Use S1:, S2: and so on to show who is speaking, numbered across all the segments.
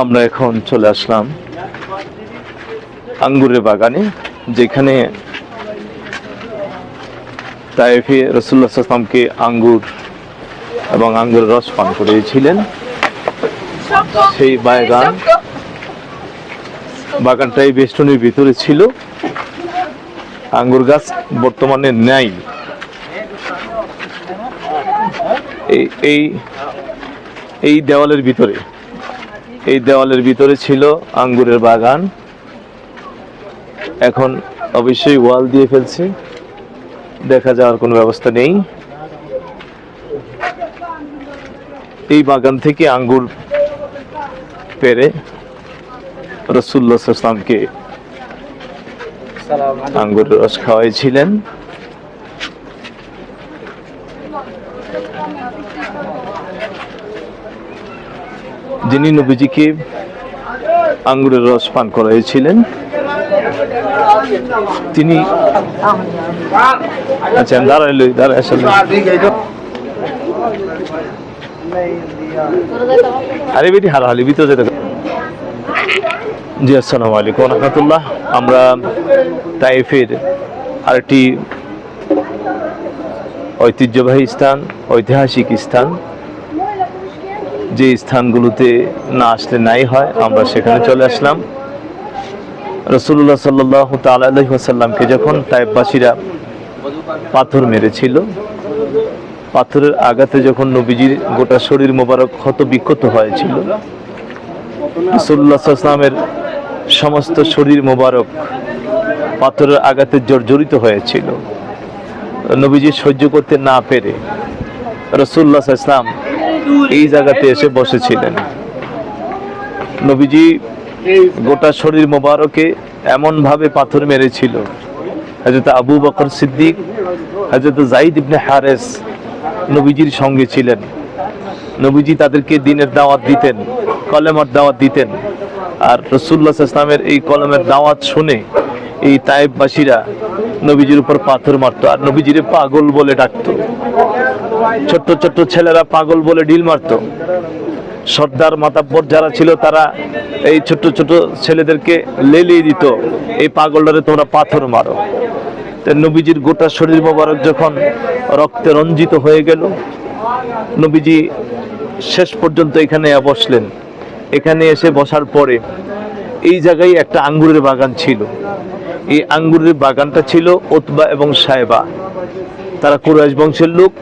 S1: আমরা এখন চলে আসলাম আঙ্গুরের বাগানে, যেখানে তাইফে রসুল্লাহ আসলামকে আঙ্গুর এবং আঙ্গুরের রস পান করিয়েছিলেন। সেই বাগান বাগানটা এই বেষ্টনীর ভিতরে ছিল। আঙ্গুর গাছ বর্তমানে নেই। এই এই দেওয়ালের ভিতরে এই দেওয়ালের ভিতরে ছিল আঙ্গুরের বাগান। এখন অবশ্যই ওয়াল দিয়ে ফেলছে। দেখা যাওয়ার কোনো ব্যবস্থা নেই। এই বাগান থেকে আঙ্গুর পেরে রসুল্লাহ ইসলামকে আঙ্গুর রস খাওয়াইছিলেন। যিনি নবীজিকে আঙ্গুরের রস পান করাইছিলেন, তিনি আচ্ছা দাঁড়াইল দাঁড়াই আরে বেটি হারা হালি ভিতরে যেতে জি, আসসালামু আলাইকুম রহমতুল্লাহ। আমরা তাইফের আরেকটি ঐতিহ্যবাহী স্থান, ঐতিহাসিক স্থান যে স্থানগুলোতে না আসলে নাই হয়, আমরা সেখানে চলে আসলাম। রসুল্লাহ সাল্লাহ তাল্লাসাল্লামকে যখন তাইবাসীরা পাথর মেরেছিল, পাথরের আঘাতে যখন নবীজির গোটা শরীর মোবারক ক্ষত বিক্ষত হয়েছিল রসুল্লাহ সাল্লামের সমস্ত শরীর মোবারক পাথরের আঘাতে জর্জরিত হয়েছিল। নবীজি সহ্য করতে না পেরে রসুল্লাহ ইসলাম এই জায়গাতে এসে বসেছিলেন। নবীজি গোটা শরীর মোবারকে এমন ভাবে পাথর মেরেছিল। হজরত আবু বকর সিদ্দিক হজরত জাইদ ইবনে হারেস নবীজির সঙ্গে ছিলেন। নবীজি তাদেরকে দিনের দাওয়াত দিতেন, কলেমার দাওয়াত দিতেন। আর রসুল্লাহ ইসলামের এই কলমের দাওয়াত শুনে এই তাইববাসীরা নবীজির উপর পাথর মারতো। আর নবীজিরে পাগল বলে ডাকতো। ছোট্ট ছোট্ট ছেলেরা পাগল বলে ডিল মারতো। সর্দার মাতাব্বর যারা ছিল, তারা এই ছোট্ট ছোট ছেলেদেরকে লেলিয়ে দিত, এই পাগলটারে তোমরা পাথর মারো। নবীজির গোটা শরীর মোবারক যখন রক্তে রঞ্জিত হয়ে গেল, নবীজি শেষ পর্যন্ত এখানে বসলেন। এখানে এসে বসার পরে এই জায়গায় একটা আঙ্গুরের বাগান ছিল। এই আঙ্গুরের বাগানটা ছিল ওতবা এবং সাহেবা তারা কুরাইশ বংশের লোক।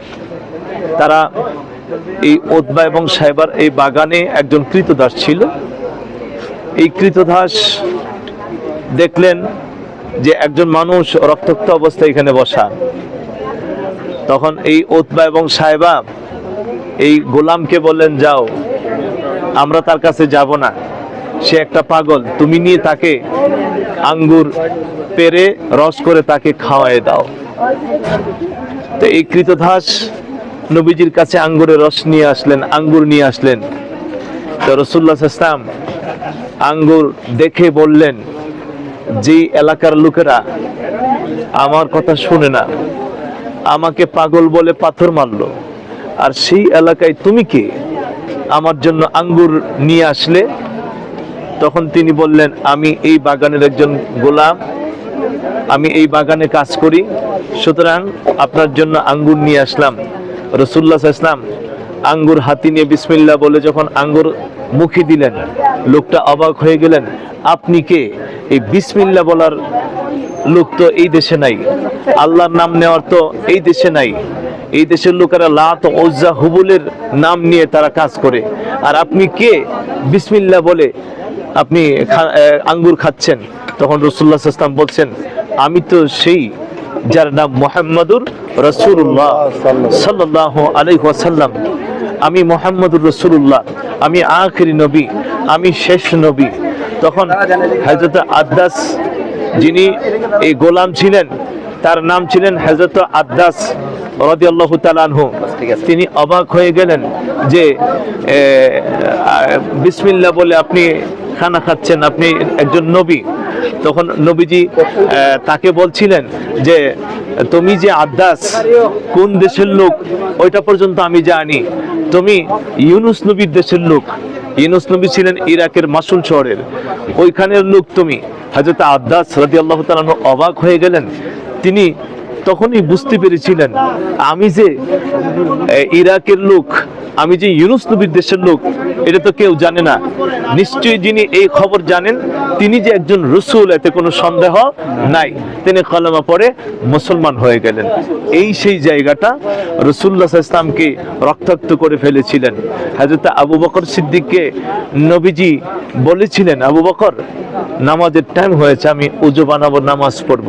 S1: তারা এই ওতবা এবং সাহেবার এই বাগানে একজন কৃতদাস ছিল। এই কৃতদাস দেখলেন যে একজন মানুষ রক্তাক্ত অবস্থায় এখানে বসা। তখন এই ওতবা এবং সাহেবা এই গোলামকে বললেন, যাও, আমরা তার কাছে যাব না। সে একটা পাগল। তুমি নিয়ে তাকে আঙ্গুর পেরে রস করে তাকে খাওয়ায় দাও। তো এই কৃতদাস নবীজির কাছে আঙ্গুরের রস নিয়ে আসলেন, আঙ্গুর নিয়ে আসলেন। তো রসুল্লাহ ইসলাম আঙ্গুর দেখে বললেন যে এলাকার লোকেরা আমার কথা শুনে না, আমাকে পাগল বলে পাথর মারল, আর সেই এলাকায় তুমি কে? আমার জন্য আঙ্গুর নিয়ে আসলে তখন তিনি বললেন, আমি এই বাগানের একজন গোলাম, আমি এই বাগানে কাজ করি। সুতরাং আপনার জন্য আঙ্গুর নিয়ে আসলাম। রসুল্লাহ ইসলাম আঙ্গুর হাতি নিয়ে বিসমিল্লা বলে যখন আঙ্গুর মুখে দিলেন, লোকটা অবাক হয়ে গেলেন, আপনি কে? এই বিসমিল্লা বলার লোক তো এই দেশে নাই। আল্লাহর নাম নেওয়ার তো এই দেশে নাই। এই দেশের লোকেরা লাত, ওজ্জা, হুবুলের নাম নিয়ে তারা কাজ করে। আর আপনি কে? বিসমিল্লা বলে আপনি আঙ্গুর খাচ্ছেন, তখন রসুল্লাহ ইসলাম বলছেন, আমি তো সেই যার নাম মোহাম্মদুর রসুল্লাহ সাল্লাহ আলাইসাল্লাম আমি মোহাম্মদুর রসুল্লাহ আমি আখরি নবী, আমি শেষ নবী। তখন হজরত আদাস যিনি এই গোলাম ছিলেন, তার নাম ছিলেন হজরত আদাস তিনি অবাক হয়ে গেলেন যে বিসমিল্লাহ বলে আপনি খানা খাচ্ছেন আপনি একজন নবী, তখন নবীজি তাকে বলছিলেন যে, তুমি যে আদাস কোন দেশের লোক, ওইটা পর্যন্ত আমি জানি। তুমি ইউনুস নবীর দেশের লোক। ইউনুস নবী ছিলেন ইরাকের মাসুল শহরের। ওইখানের লোক তুমি। হজরত আব্দাস রাজি আল্লাহ অবাক হয়ে গেলেন। তিনি তখনই বুঝতে পেরেছিলেন, আমি যে ইরাকের লোক আমি যে ইউনুস নবীর দেশের লোক, এটা তো কেউ জানে না। নিশ্চয়ই যিনি এই খবর জানেন, তিনি যে একজন রসুল, এতে কোনো সন্দেহ নাই। তিনি কলমা পড়ে মুসলমান হয়ে গেলেন। এই সেই জায়গাটা রসুল্লাহ ইসলামকে রক্তাক্ত করে ফেলেছিলেন। হাজরত আবু বকর সিদ্দিককে নবীজি বলেছিলেন, আবু বকর, নামাজের টাইম হয়েছে, আমি উজু বানাবো, নামাজ পড়ব।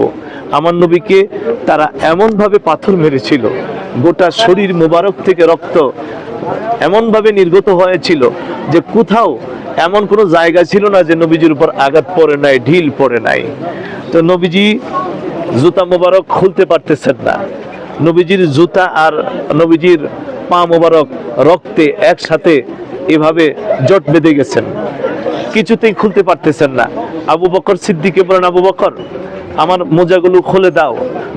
S1: আমার নবীকে তারা এমনভাবে পাথর মেরেছিল, গোটা শরীর মোবারক থেকে রক্ত এমনভাবে নির্গত হয়েছিল যে কোথাও এমন কোনো জায়গা ছিল না যে নবীজির উপর আঘাত পড়ে নাই, ঢিল পড়ে নাই। তো নবীজি জুতা মোবারক খুলতে পারতেছেন না। নবীজির জুতা আর নবীজির পা মোবারক রক্তে একসাথে এভাবে জট বেঁধে গেছেন। কিছুতেই খুলতে পারতেছেন না। আবু বকর সিদ্দিকে বলেন, আবু বকর, আমার মোজাগুলো খুলে দাও,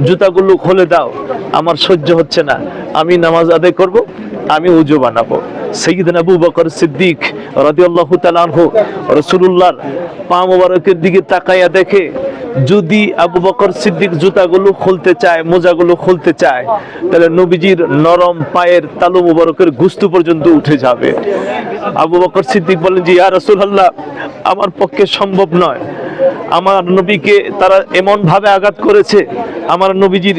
S1: জুতাগুলো খুলে দাও, আমার সহ্য হচ্ছে না। আমি নামাজ আদায় করব, আমি উজু বানাবো। আবু বকর সিদ্দিক রাসূলুল্লাহর পা মোবারকের দিকে তাকাইয়া দেখে, যদি আবু বকর সিদ্দিক জুতাগুলো খুলতে চায়, মোজাগুলো খুলতে চায়, তাহলে নবীজির নরম পায়ের তালু মুবারকের গুস্তু পর্যন্ত উঠে যাবে। আবু বকর সিদ্দিক বলেন যে ইয়া রাসূলুল্লাহ, আমার পক্ষে সম্ভব নয়। আমার নবীকে তারা এমন ভাবে আঘাত করেছে, আমার নবীজির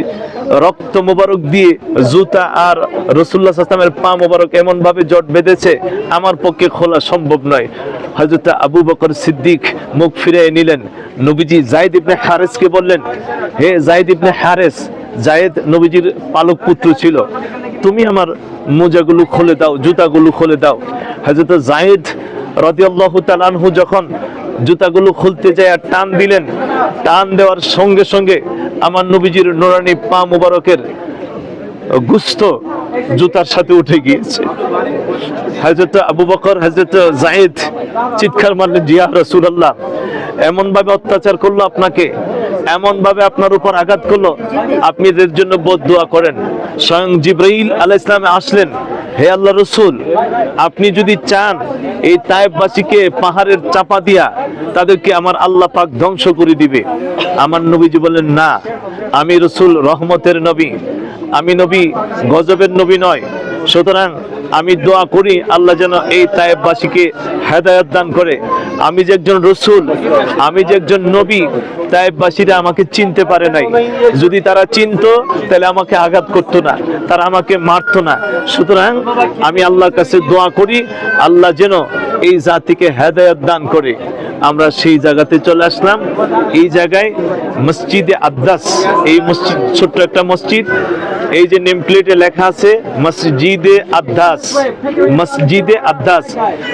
S1: রক্ত মোবারক দিয়ে জুতা আর রসুল্লাহ আসলামের পা মোবারক এমন ভাবে জট বেঁধেছে, আমার পক্ষে খোলা সম্ভব নয়। হজরত আবু বকর সিদ্দিক মুখ ফিরে নিলেন। নবীজি জায়দ ইবনে হারেসকে বললেন, হে জায়দ ইবনে হারেস জায়েদ নবীজির পালক পুত্র ছিল, তুমি আমার মোজাগুলো খুলে দাও, জুতাগুলো খুলে দাও। হজরত জায়েদ রাদিয়াল্লাহু তাআলা আনহু যখন জুতাগুলো খুলতে যায় আর টান দিলেন, টান দেওয়ার সঙ্গে সঙ্গে আমার নবীজির নোরানি পা মুবারকের গুস্ত জুতার সাথে উঠে গিয়েছে। হযরত আবু বকর, হযরত জায়েদ চিৎকার মারলেন জিয়া রাসূলুল্লাহ এমন ভাবে অত্যাচার করল আপনাকে এমন ভাবে আপনার উপর আঘাত করল, আপনি এদের জন্য বদদুয়া করেন। স্বয়ং জিব্রাইল আলাইহিস সালাম আসলেন, হে আল্লাহ রসুল, আপনি যদি চান এই তায়েববাসীকে পাহাড়ের চাপা দিয়া তাদেরকে আমার আল্লাহ পাক ধ্বংস করে দিবে। আমার নবীজি বলেন না, আমি রসুল রহমতের নবী। আমি নবী গজবের নবী নয় সুতরাং আমি দোয়া করি আল্লাহ যেন এই তায়েববাসীকে হেদায়ত দান করে। আমি যে একজন রসুল, আমি যে একজন নবী, তায়েববাসীরা আমাকে চিনতে পারে নাই। যদি তারা চিনতো, তাহলে আমাকে আঘাত করতো না, তারা আমাকে মারতো না। সুতরাং আমি আল্লাহর কাছে দোয়া করি, আল্লাহ যেন এই জাতিকে হেদায়ত দান করে। আমরা সেই জায়গাতে চলে আসলাম। এই জায়গায় মসজিদে আদ্দাস, এই মসজিদ, ছোট্ট একটা মসজিদ। এই যে নেম প্লেটে লেখা আছে, মসজিদে আদ্দাস মসজিদে আদ্দাস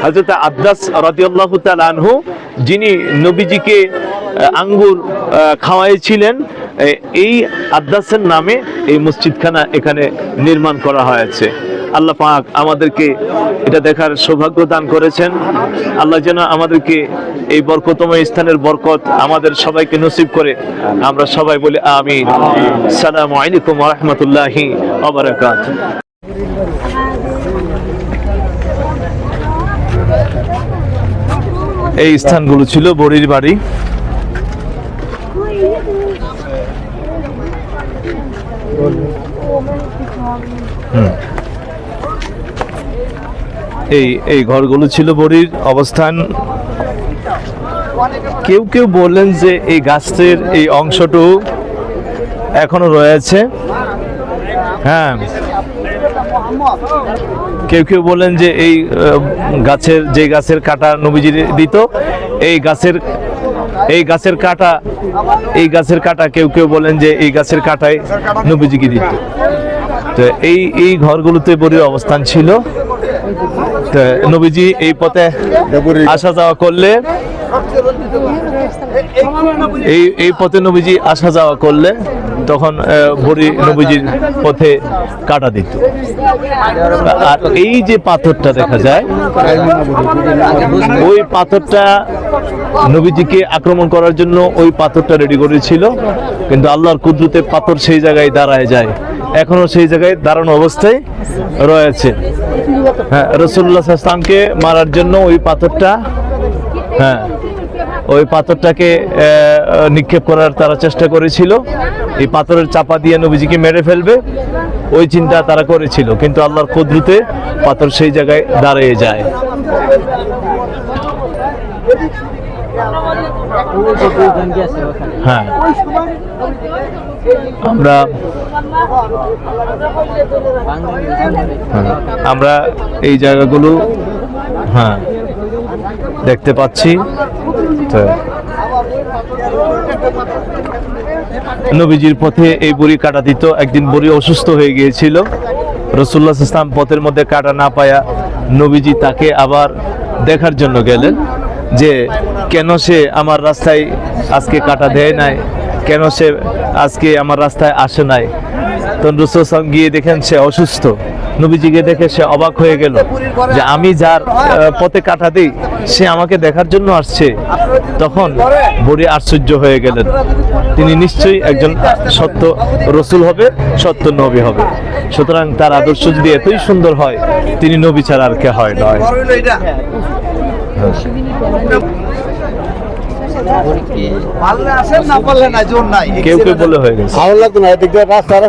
S1: হজরত আদ্দাস রাজিউল্লাহ তাল আনহু, যিনি নবীজিকে আঙ্গুর খাওয়াইছিলেন। এই আদ্দাসের নামে এই মসজিদখানা এখানে নির্মাণ করা হয়েছে। আল্লাহ পাক আমাদেরকে এটা দেখার সৌভাগ্য দান করেছেন। আল্লাহ যেন আমাদেরকে এই বরকতময় স্থানের বরকত আমাদের সবাইকে নসিব করে। আমরা সবাই বলি আমিন। সালাম আলাইকুম রহমতুল্লাহি ওবরাকাত এই স্থানগুলো ছিল বড়ির বাড়ি। এই এই ঘরগুলো ছিল বড়ির অবস্থান। কেউ কেউ বললেন যে এই গাছের এই অংশটু এখনও রয়েছে। হ্যাঁ। কেউ কেউ বলেন যে এই গাছের, যে গাছের কাটা নবীজি দিত, এই গাছের এই গাছের কাটা, এই গাছের কাটা কেউ কেউ বলেন যে এই গাছের কাটায় নবীজিকে দিত। তো এই এই ঘরগুলোতে বড়ির অবস্থান ছিল। তো নবীজি এই পথে আসা যাওয়া করলে, এই এই পথে নবীজি আসা যাওয়া করলে তখন বড়ি নবীজির পথে কাটা দিত। আর এই যে পাথরটা দেখা যায়, ওই পাথরটা নবীজিকে আক্রমণ করার জন্য ওই পাথরটা রেডি করেছিল, কিন্তু আল্লাহর কুদরতে পাথর সেই জায়গায় দাঁড়ায় যায়। এখনও সেই জায়গায় দাঁড়ানো অবস্থায় রয়েছে। হ্যাঁ রসুল্লাহ ইসলামকে মারার জন্য ওই পাথরটা হ্যাঁ ওই পাথরটাকে নিক্ষেপ করার তারা চেষ্টা করেছিল। এই পাথরের চাপা দিয়ে নবীজিকে মেরে ফেলবে, ওই চিন্তা তারা করেছিল, কিন্তু আল্লাহর কুদরতে পাথর সেই জায়গায় দাঁড়িয়ে যায়। হ্যাঁ আমরা এই জায়গাগুলো হ্যাঁ দেখতে পাচ্ছি। নবীজির পথে এই বুড়ি কাটা দিত। একদিন বুড়ি অসুস্থ হয়ে গিয়েছিল। রসুল্লাহ ইসলাম পথের মধ্যে কাটা না পায়া নবীজি তাকে আবার দেখার জন্য গেলেন। যে কেন সে আমার রাস্তায় আজকে কাটা দেয় নাই? কেন সে আজকে আমার রাস্তায় আসে নাই? তখন রসুল গিয়ে দেখেন সে অসুস্থ। নবীজিকে দেখে সে অবাক হয়ে গেল যে আমি যার পথে কাটা দিই, সে আমাকে দেখার জন্য আসছে। তখন বুড়ি আশ্চর্য হয়ে গেলেন। তিনি নিশ্চয়ই একজন সত্য রসুল হবে, সত্য নবী হবে। সুতরাং তার আদর্শ যদি এতই সুন্দর হয়, তিনি নবী ছাড়া আর কে হয় নয়। কেউ কেউ বলে
S2: ভালো লাগতো রাস্তায়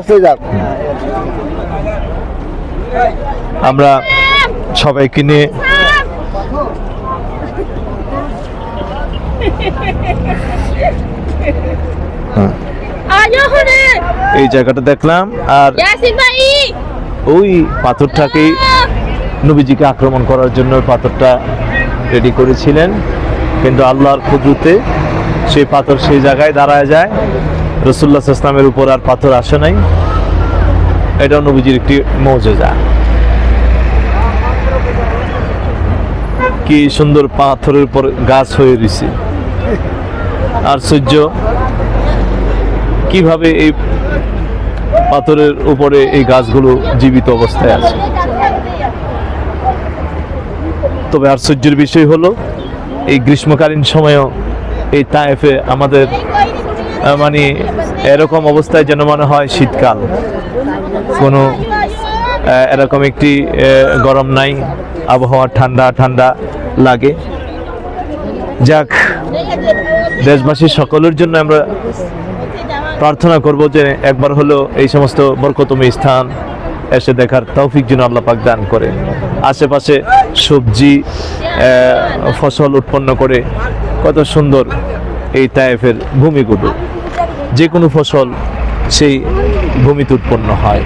S1: আমরা সবাইকে নিয়ে এই জায়গাটা দেখলাম, আর ওই পাথরটাকেই নবীজিকে আক্রমণ করার জন্য পাথরটা রেডি করেছিলেন, কিন্তু আল্লাহর কুদরতে সেই পাথর সেই জায়গায় দাঁড়ায় যায়। রসুল্লাহ ইসলামের উপর আর পাথর আসে নাই। এটাও নবীজির একটি মৌজেজা। কি সুন্দর পাথরের উপর গাছ হয়ে রয়েছে। আর সূর্য, কীভাবে এই পাথরের উপরে এই গাছগুলো জীবিত অবস্থায় আছে? তবে আশ্চর্যের বিষয় হলো, এই গ্রীষ্মকালীন সময়েও এই তায়েফে আমাদের মানে এরকম অবস্থায় যেন মনে হয় শীতকাল। কোনো এরকম একটি গরম নাই, আবহাওয়া ঠান্ডা ঠান্ডা লাগে। যাক, দেশবাসী সকলের জন্য আমরা প্রার্থনা করব যে একবার হলো এই সমস্ত বরকতময় স্থান এসে দেখার তৌফিক যেন আল্লাহ পাক দান করে। আশেপাশে সবজি ফসল উৎপন্ন করে কত সুন্দর এই তায়েফের ভূমিগুলো। যে কোনো ফসল সেই ভূমিতে উৎপন্ন হয়।